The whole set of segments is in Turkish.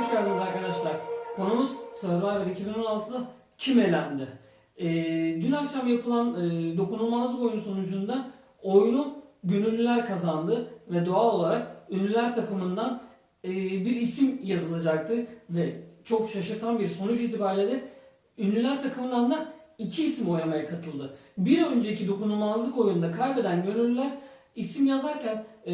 hoş geldiniz arkadaşlar. Konumuz Survivor 2016'da kim elendi? Ee, dün akşam yapılan e, dokunulmazlık oyunu sonucunda oyunu gönüllüler kazandı ve doğal olarak ünlüler takımından e, bir isim yazılacaktı ve çok şaşırtan bir sonuç itibariyle de ünlüler takımından da iki isim oynamaya katıldı. Bir önceki dokunulmazlık oyunda kaybeden gönüllüler isim yazarken e,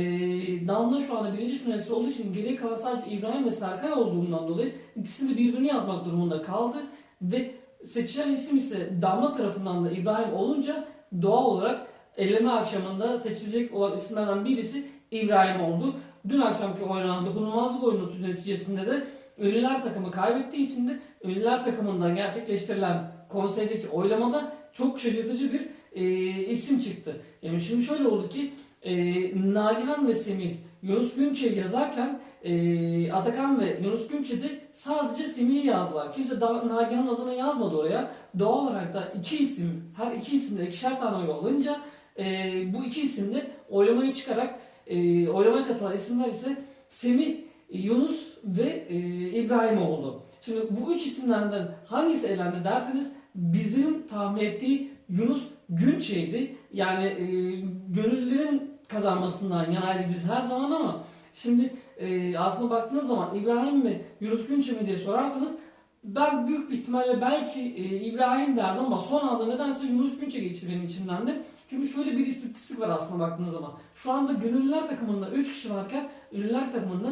Damla şu anda birinci finalist olduğu için geriye kalan sadece İbrahim ve Serkay olduğundan dolayı ikisini de birbirini yazmak durumunda kaldı ve seçilen isim ise Damla tarafından da İbrahim olunca doğal olarak eleme akşamında seçilecek olan isimlerden birisi İbrahim oldu. Dün akşamki oynanan dokunulmazlık oyunu neticesinde de Ünlüler takımı kaybettiği için de Ünlüler takımından gerçekleştirilen konseydeki oylamada çok şaşırtıcı bir e, isim çıktı. Yani şimdi şöyle oldu ki e, Nagihan ve Semih Yunus Günçe yazarken e, Atakan ve Yunus Günçe de sadece Semih'i yazdılar. Kimse da, Nagihan'ın adını yazmadı oraya. Doğal olarak da iki isim, her iki isimde ikişer tane oy olunca e, bu iki isim de oylamaya çıkarak e, oylamaya katılan isimler ise Semih, Yunus ve e, İbrahim oldu. Şimdi bu üç isimden hangisi elendi derseniz bizlerin tahmin ettiği Yunus Günçe'ydi. Yani e, gönüllülerin kazanmasından yanaydı biz her zaman ama şimdi e, aslında baktığınız zaman İbrahim mi Yunus Günçe mi diye sorarsanız ben büyük bir ihtimalle belki e, İbrahim derdim ama son anda nedense Yunus Günçe geçti benim içimden de. Çünkü şöyle bir istatistik var aslında baktığınız zaman. Şu anda gönüllüler takımında 3 kişi varken ünlüler takımında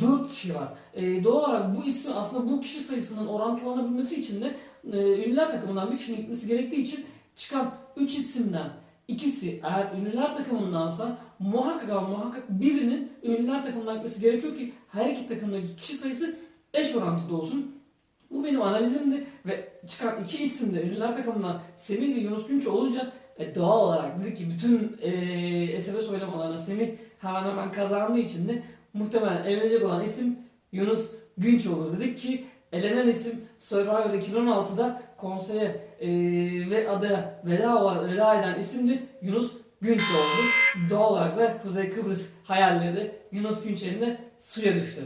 4 kişi var. E, doğal olarak bu isim aslında bu kişi sayısının orantılanabilmesi için de e, ünlüler takımından bir kişinin gitmesi gerektiği için çıkan 3 isimden ikisi eğer ünlüler takımındansa muhakkak ama muhakkak birinin ünlüler takımından gitmesi gerekiyor ki her iki takımdaki kişi sayısı eş orantıda olsun. Bu benim analizimdi ve çıkan iki isim de ünlüler takımından Semih ve Yunus Günçe olunca e, doğal olarak dedik ki bütün e, SMS oylamalarına Semih hemen hemen kazandığı için de muhtemelen elenecek olan isim Yunus Günçe olur. Dedik ki elenen isim Survivor 2016'da konseye e, ve adaya veda, olan, veda eden isim Yunus Günçe oldu. Doğal olarak da Kuzey Kıbrıs hayalleri de Yunus Günçe'nin de suya düştü.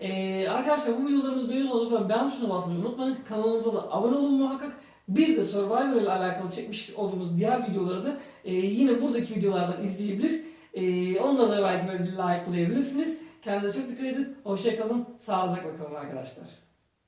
Ee, arkadaşlar bu videolarımız beğeniyorsanız lütfen beğen tuşuna basmayı unutmayın. Kanalımıza da abone olun muhakkak. Bir de Survivor ile alakalı çekmiş olduğumuz diğer videoları da e, yine buradaki videolardan izleyebilir. E, onları da belki böyle bir likelayabilirsiniz. Kendinize çok dikkat edin. Hoşçakalın. Sağlıcakla kalın arkadaşlar.